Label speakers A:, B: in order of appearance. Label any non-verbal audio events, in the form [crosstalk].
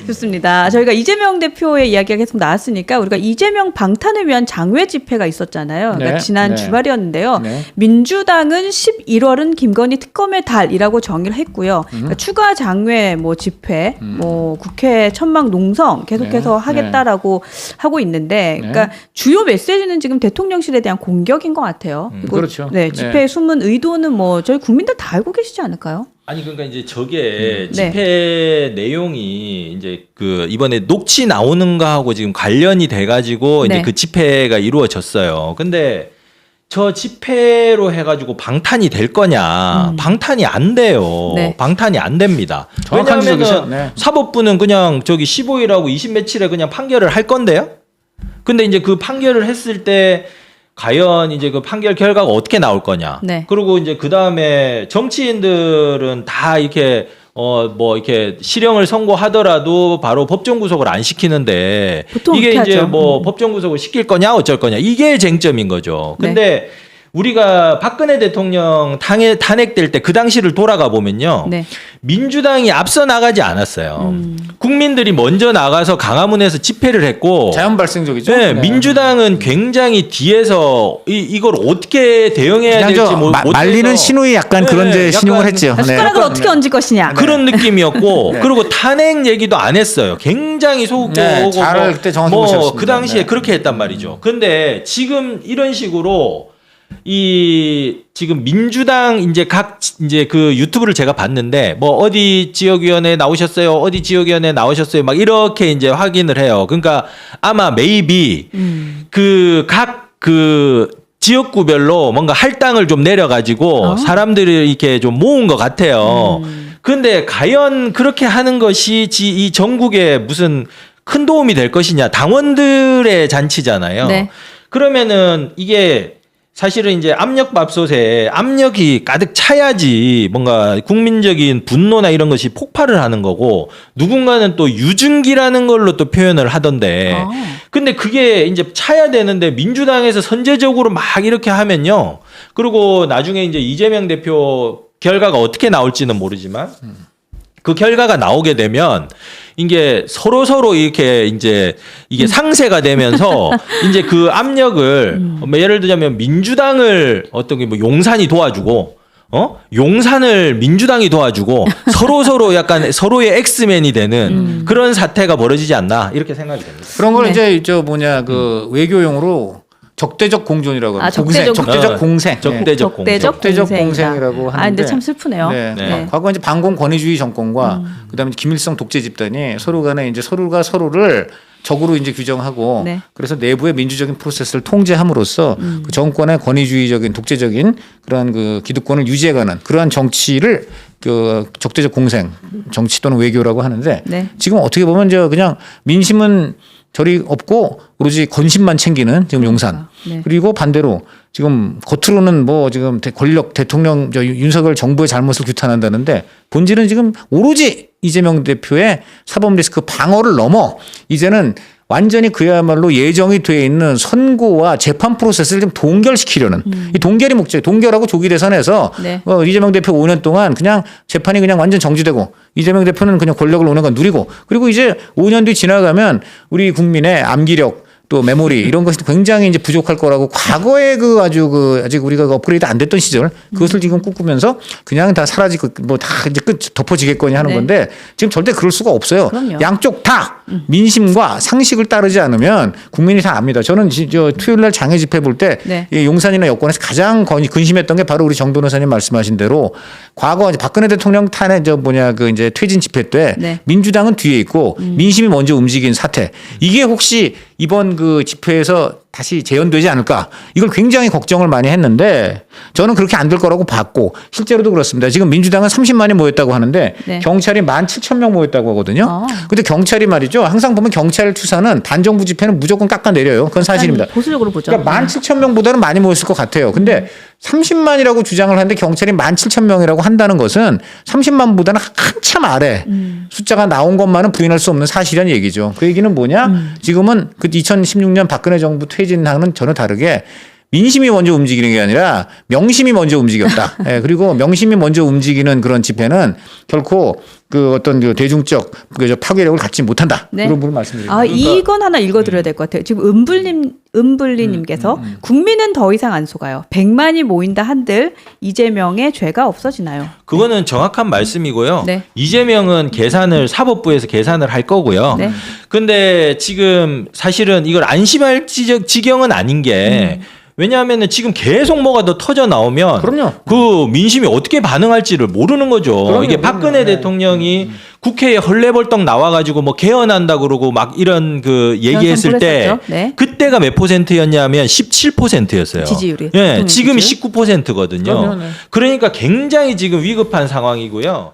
A: [laughs] 좋습니다. 저희가 이재명 대표의 이야기가 계속 나왔으니까 우리가 이재명 방탄을 위한 장외 집회가 있었잖아요. 그러니까
B: 네,
A: 지난
B: 네.
A: 주말이었는데요.
B: 네.
A: 민주당은 11월은 김건희 특검의 달이라고 정의를 했고요.
B: 음.
A: 그러니까 추가 장외 뭐 집회, 뭐 국회 천막 농성 계속해서
B: 네,
A: 하겠다라고 하고 있는데,
B: 네.
A: 그러니까 주요 메시지는 지금 대통령실에 대한 공격인 것 같아요.
B: 음,
A: 그리고
B: 그렇죠.
A: 네,
B: 네.
A: 집회의 숨은 의도는 뭐 저희 국민들 다 알고 계시지 않을까요?
C: 아니 그러니까 이제 저게
A: 음. 네.
C: 집회 내용이 이제 그 이번에 녹취 나오는 거하고 지금 관련이 돼 가지고
A: 네.
C: 이제 그 집회가 이루어졌어요. 근데 저 집회로 해가지고 방탄이 될 거냐?
A: 음.
C: 방탄이 안 돼요.
A: 네.
C: 방탄이 안 됩니다. 왜냐하면
B: 네.
C: 사법부는 그냥 저기 15일하고 20 며칠에 그냥 판결을 할 건데요. 근데 이제 그 판결을 했을 때 과연 이제 그 판결 결과가 어떻게 나올 거냐.
A: 네.
C: 그리고 이제 그 다음에 정치인들은 다 이렇게 어 뭐 이렇게 실형을 선고하더라도 바로 법정 구속을 안 시키는데
A: 보통
C: 이게 이제
A: 하죠.
C: 뭐
A: 음.
C: 법정 구속을 시킬 거냐 어쩔 거냐 이게 쟁점인 거죠.
A: 네.
C: 근데 우리가 박근혜 대통령 탄핵, 탄핵될 때 그 당시를 돌아가 보면요.
A: 네.
C: 민주당이 앞서 나가지 않았어요.
A: 음.
C: 국민들이 먼저 나가서 강화문에서 집회를 했고
B: 자연 발생적이죠.
C: 네, 민주당은 굉장히 뒤에서 이, 이걸 어떻게 대응해야
D: 그냥
C: 될지
D: 저 마-
C: 못해서
D: 말리는 신우이 약간
C: 네,
D: 그런 이제
C: 약간
D: 신용을 했죠.
A: 아,
D: 네.
A: 숟가락을 어떻게 얹을 것이냐.
C: 그런 느낌이었고 [laughs] 그리고 탄핵 얘기도 안 했어요. 굉장히 소극적이고
B: 네, 잘 그때 정확히 보셨습니다.
C: 뭐그 당시에
B: 네.
C: 그렇게 했단 말이죠. 근데 지금 이런 식으로 이 지금 민주당 이제 각 이제 그 유튜브를 제가 봤는데 뭐 어디 지역위원회 나오셨어요, 어디 지역위원회 나오셨어요, 막 이렇게 이제 확인을 해요. 그러니까 아마 maybe
A: 음.
C: 그각그 지역구별로 뭔가 할당을 좀 내려가지고
A: 어.
C: 사람들이 이렇게 좀 모은 것 같아요.
A: 음.
C: 근데 과연 그렇게 하는 것이 지- 이 전국에 무슨 큰 도움이 될 것이냐? 당원들의 잔치잖아요.
A: 네.
C: 그러면은 이게 사실은 이제 압력밥솥에 압력이 가득 차야지 뭔가 국민적인 분노나 이런 것이 폭발을 하는 거고 누군가는 또 유증기라는 걸로 또 표현을 하던데
A: 아.
C: 근데 그게 이제 차야 되는데 민주당에서 선제적으로 막 이렇게 하면요. 그리고 나중에 이제 이재명 대표 결과가 어떻게 나올지는 모르지만 그 결과가 나오게 되면 이게 서로 서로 이렇게 이제 이게 상세가 되면서 [laughs] 이제 그 압력을 뭐 예를 들자면 민주당을 어떤 게 뭐 용산이 도와주고 어? 용산을 민주당이 도와주고 [laughs] 서로 서로 약간 서로의 엑스맨이 되는 그런 사태가 벌어지지 않나 이렇게 생각이 됩니다.
B: 그런 걸
A: 네.
B: 이제 저 뭐냐 그 외교용으로 적대적 공존이라고
A: 아,
B: 합니다.
A: 적대적
B: 공생, 적대적
C: 어,
B: 공생. 네.
C: 적대적 공생.
A: 적대적,
B: 적대적
A: 공생이다.
B: 공생이라고
A: 아, 근데
B: 하는데
A: 참 슬프네요.
B: 네.
C: 네.
B: 과거 이제 반공 권위주의 정권과
A: 음.
B: 그다음에 김일성 독재 집단이 서로 간에 이제 서로가 서로를 적으로 이제 규정하고
A: 네.
B: 그래서 내부의 민주적인 프로세스를 통제함으로써
A: 음.
B: 그 정권의 권위주의적인 독재적인 그러한 그 기득권을 유지해가는 그러한 정치를 그 적대적 공생 정치 또는 외교라고 하는데
A: 네.
B: 지금 어떻게 보면 저 그냥 민심은 저리 없고 오로지 건심만 챙기는 지금 용산
A: 네.
B: 그리고 반대로 지금 겉으로는 뭐 지금 대- 권력 대통령 저 윤- 윤석열 정부의 잘못을 규탄한다는데 본질은 지금 오로지 이재명 대표의 사법 리스크 방어를 넘어 이제는 완전히 그야말로 예정이 돼 있는 선고와 재판 프로세스를 좀 동결시키려는 이 동결이 목적. 동결하고 조기 대선에서
A: 네.
B: 어, 이재명 대표 5년 동안 그냥 재판이 그냥 완전 정지되고 이재명 대표는 그냥 권력을 오는 건 누리고 그리고 이제 5년 뒤 지나가면 우리 국민의 암기력 또 메모리 이런 것이 굉장히 이제 부족할 거라고 과거에 그 아주 그 아직 우리가 그 업그레이드 안 됐던 시절 그것을 지금 꿈꾸면서 그냥 다 사라지고 뭐 다 이제 끝 덮어지겠거니 하는
A: 네.
B: 건데 지금 절대 그럴 수가 없어요.
A: 그럼요.
B: 양쪽 다 민심과 상식을 따르지 않으면 국민이 다 압니다. 저는 지- 저 토요일 날 장애 집회 볼때
A: 네.
B: 이 용산이나 여권에서 가장 건- 근심했던 게 바로 우리 정 변호사님 말씀하신 대로 과거 박근혜 대통령 탄핵 저 뭐냐 그 이제 퇴진 집회 때
A: 네.
B: 민주당은 뒤에 있고 민심이 먼저 움직인 사태 이게 혹시 이번 그 집회에서 다시 재현되지 않을까 이걸 굉장히 걱정을 많이 했는데 저는 그렇게 안 될 거라고 봤고 실제로도 그렇습니다. 지금 민주당은 30만이 모였다고 하는데
A: 네.
B: 경찰이 1만 7천 명 모였다고 하거든요.
A: 아.
B: 근데 경찰이 말이죠. 항상 보면 경찰 투사는 반정부 집회는 무조건 깎아내려요. 그건 사실입니다.
A: 보수적으로 보죠.
B: 그러니까 1만 7천 명보다는 많이 모였을 것 같아요. 근데 30만이라고 주장을 하는데 경찰이 1만 7천 명이라고 한다는 것은 30만보다는 한참 아래
A: 음.
B: 숫자가 나온 것만은 부인할 수 없는 사실이라는 얘기죠. 그 얘기는 뭐냐?
A: 음.
B: 지금은 그 2016년 박근혜 정부 퇴 진하고는 전혀 다르게 민심이 먼저 움직이는 게 아니라 명심이 먼저 움직였다. [laughs] 예, 그리고 명심이 먼저 움직이는 그런 집회는 결코 그 어떤 그 대중적 그 파괴력을 갖지 못한다.
A: 네.
B: 그런 부분 말씀드립니다.
A: 아, 이건 하나 읽어드려야 될 것 같아요. 지금 은블님, 은블리님께서
B: 음,
A: 국민은 더 이상 안 속아요. 100만이 모인다 한들 이재명의 죄가 없어지나요?
C: 그거는 정확한 말씀이고요.
A: 네.
C: 이재명은 계산을 사법부에서 계산을 할 거고요.
A: 네.
C: 근데 지금 사실은 이걸 안심할 지적, 지경은 아닌 게 왜냐하면은 지금 계속 뭐가 더 터져 나오면
B: 그럼요.
C: 그 민심이 어떻게 반응할지를 모르는 거죠.
B: 그럼요,
C: 이게. 박근혜
B: 네.
C: 대통령이 국회에 헐레벌떡 나와가지고 뭐 개헌한다 그러고 막 이런 그 얘기했을 때.
A: 네.
C: 그때가 몇 퍼센트였냐면 17%였어요.
A: 지지율이.
C: 예, 지금이
A: 지지율.
C: 19%거든요.
B: 그럼요, 네.
C: 그러니까 굉장히 지금 위급한 상황이고요.